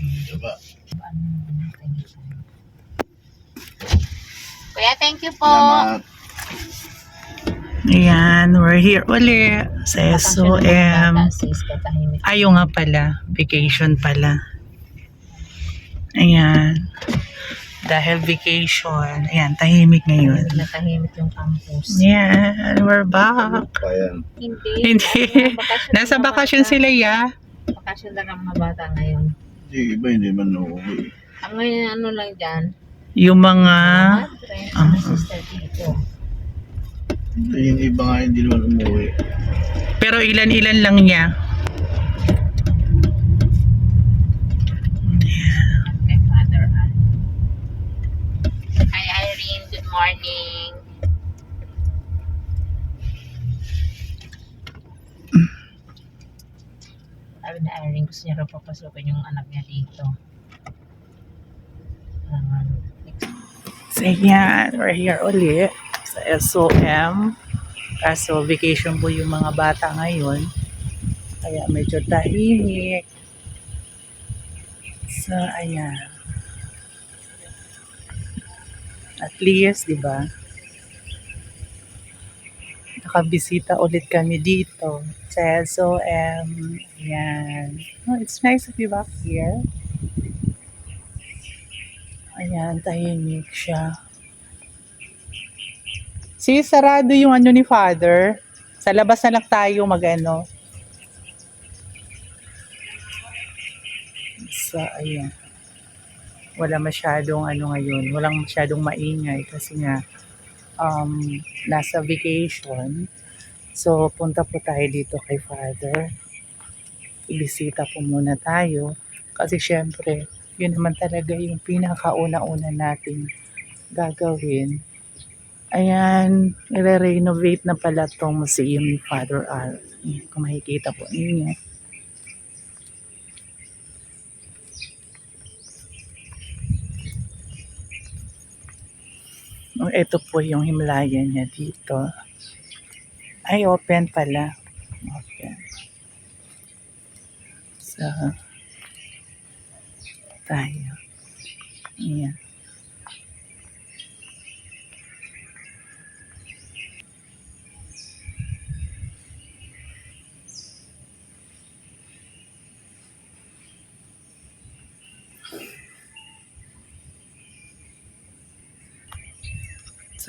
Diba? Kuya, thank you po. Salamat. Ayan, we're here uli sa SOM. Ayaw nga pala, vacation pala. Ayan. Dahil vacation, ayan, tahimik ngayon. Natahimik yung campus. Ayan, we're back. Pa yan. Hindi. Hindi. Nasa bakasyon sila, ya. Bakasyon lang ang mga bata ngayon. Hindi, iba hindi man uuwi. Ang ngayon ano lang dyan. Yung mga, Madre, ah. mga sister dito. Yung iba nga hindi naman umuwi. pero ilan-ilan lang niya. Kay Father Al. Hi Irene, good morning. Sabi na Irene, gusto niya raw papasukin yung anak niya dito. Um, So, ayan, we're here uli sa SOM. Kaso, vacation po yung mga bata ngayon. Kaya medyo tahimik. So, ayan. At least, di ba? Nakabisita ulit kami dito sa SOM. Ayan. Oh, it's nice to be back here. Ayan, tahimik siya. See, sarado yung ano ni Father. Sa labas na lang tayo mag-ano. So, ayan. Wala masyadong ano ngayon. Walang masyadong maingay kasi nga um, nasa vacation. So, punta po tayo dito kay Father. Ibisita po muna tayo. Kasi syempre, yun naman talaga yung pinakauna-una nating gagawin. Ayan, i-renovate na pala tong museum ni Father Al. Kung makikita po ninyo. Ito po yung Himalayan niya dito. Ay, open pala. Open. So, tayo. Ayan.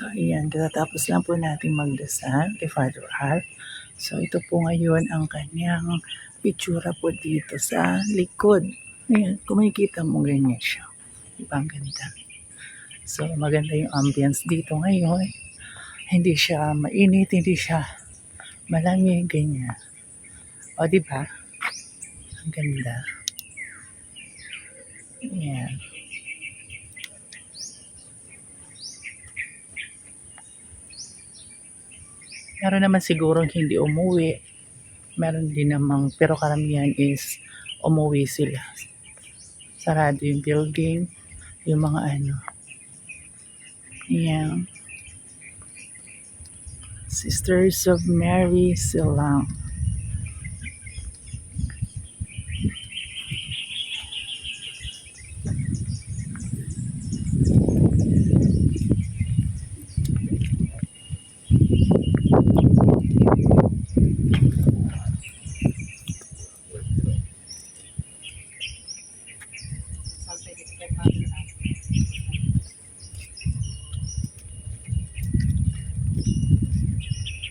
So, ayan. Katatapos lang po natin magdasal kay Father Al. So, ito po ngayon ang kanyang pitsura po dito sa likod. Ayan, kung makikita mo ganyan siya. Diba ang ganda? So, maganda yung ambience dito ngayon. Hindi siya mainit, hindi siya malamig, ganyan. O, di ba? Ang ganda. Ayan. Meron naman sigurong hindi umuwi. Meron din namang, pero karamihan is umuwi sila. Sarado yung building, yung mga ano. Yan. Sisters of Mary Silang.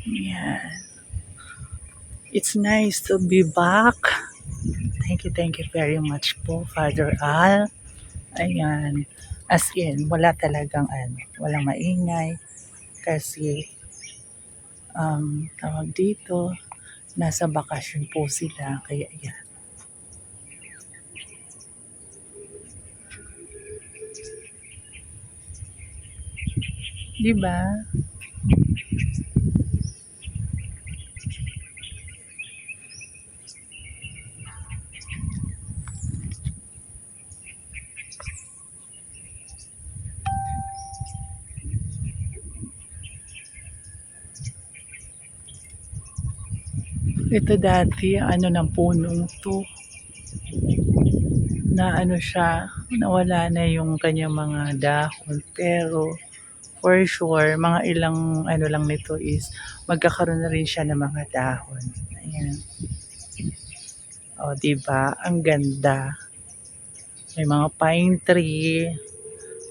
Yan. It's nice to be back. Thank you, thank you very much po, Father Al. Ayan. As in, wala talagang ano, walang maingay. Kasi, um, tawag dito, nasa bakasyon po sila. Kaya yan. Di Ito dati, ano ng punong to. na ano siya, nawala na yung kanyang mga dahon. Pero, for sure, mga ilang ano lang nito is, magkakaroon na rin siya ng mga dahon. Ayan. O, diba? Ang ganda. May mga pine tree.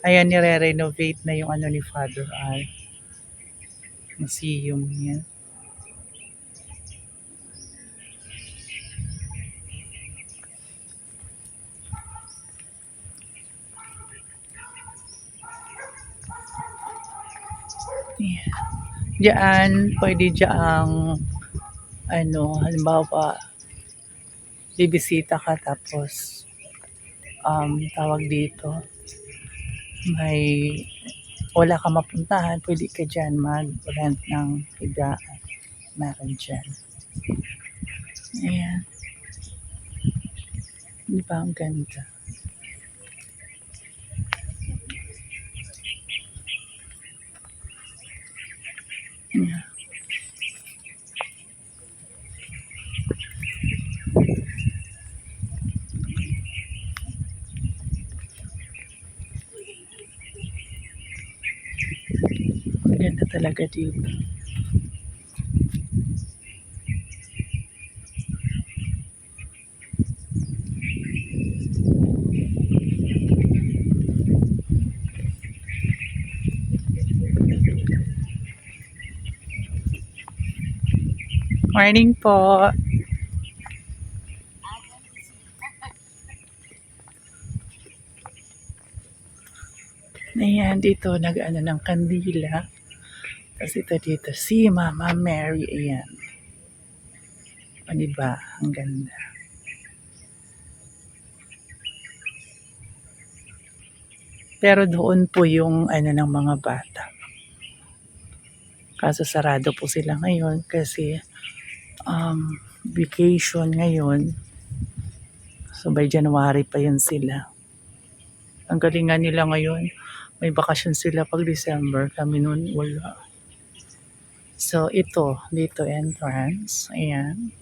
Ayan, nire-renovate na yung ano ni Father Al. Museum niya. Diyan, pwede diyang ano, halimbawa, bibisita ka tapos um, tawag dito, may wala ka mapuntahan, pwede ka dyan mag-rent ng higaan. Meron dyan. Ayan. Di ba ang ganda? Ayan. Ang ganda talaga dito. Morning po. Ayan, dito nag-ano ng kandila. Tapos ito dito, si Mama Mary. Ayan. O, diba? Ang ganda. Pero doon po yung ano ng mga bata. Kaso sarado po sila ngayon kasi um, vacation ngayon. So by January pa yun sila. Ang galingan nila ngayon, may bakasyon sila pag December. Kami noon wala. So ito, dito entrance. Ayan.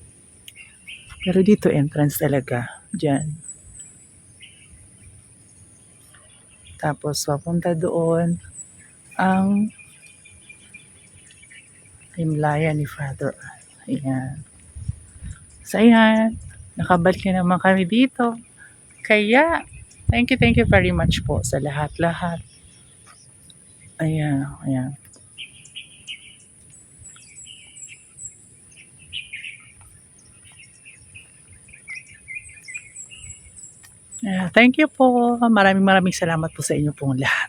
Pero dito entrance talaga. Diyan. Tapos papunta doon ang himlaya ni Father Al. Ayan. So ayan, nakabalik na naman kami dito. Kaya, thank you, thank you very much po sa lahat-lahat. Ayan, ayan. Yeah, thank you po. Maraming maraming salamat po sa inyo pong lahat.